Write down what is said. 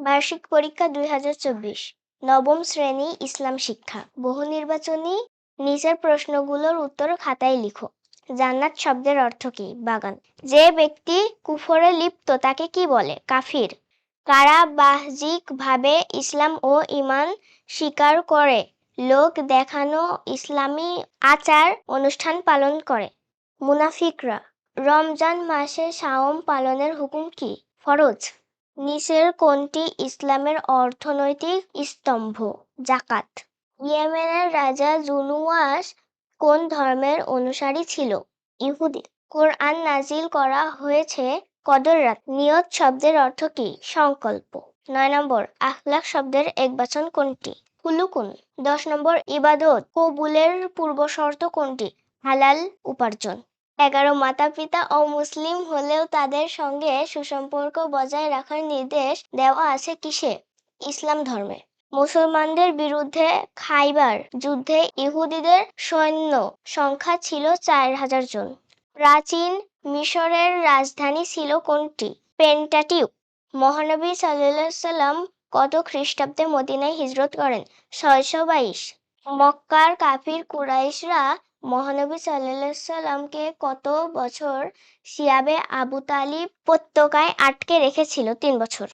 বার্ষিক পরীক্ষা দুই হাজার চব্বিশ। নবম শ্রেণি ইসলাম শিক্ষা। বহু নির্বাচনী নিচের প্রশ্নগুলোর উত্তর খাতায় লিখো। জান্নাত শব্দের অর্থ কি? বাগান। যে ব্যক্তি কুফরে লিপ্ত, তাকে কি বলে? কাফির। কারা বাহ্যিক ভাবে ইসলাম ও ইমান স্বীকার করে? লোক দেখানো ইসলামী আচার অনুষ্ঠান পালন করে। মুনাফিকরা। রমজান মাসে শাওম পালনের হুকুম কি? ফরজ। নিচের কোনটি ইসলামের অর্থনৈতিক স্তম্ভ, জাকাত। ইয়েমেনের রাজা জুনুয়াস কোন ধর্মের অনুসারী ছিল? ইহুদি। কোরআন নাজিল করা হয়েছে কদর রাত। নিয়ত শব্দের অর্থ কি? সংকল্প। নয় নম্বর, আখলাখ শব্দের একবচন কোনটি? কুলুকুন দশ নম্বর, ইবাদত। কবুলের পূর্বশর্ত কোনটি? হালাল উপার্জন। এগারো মাতা পিতা অমুসলিম হলেও তাদের সঙ্গে সুসম্পর্ক বজায় রাখার নির্দেশ দেওয়া আছে কিসে? ইসলাম ধর্মে। মুসলমানদের বিরুদ্ধে খাইবার যুদ্ধে ইহুদিদের সৈন্য সংখ্যা ছিল চার হাজার জন। প্রাচীন মিশরের রাজধানী ছিল কোনটি? পেন্টাটিউ মহানবী সাল্লাম কত খ্রিস্টাব্দে মদিনায় হিজরত করেন? ছয়শো বাইশ। মক্কার কাফির কুরাইশরা মহানবী সাল্লামকে কত বছর সিয়াবে আবু তালিব উপত্যকায় আটকে রেখেছিল? তিন বছর।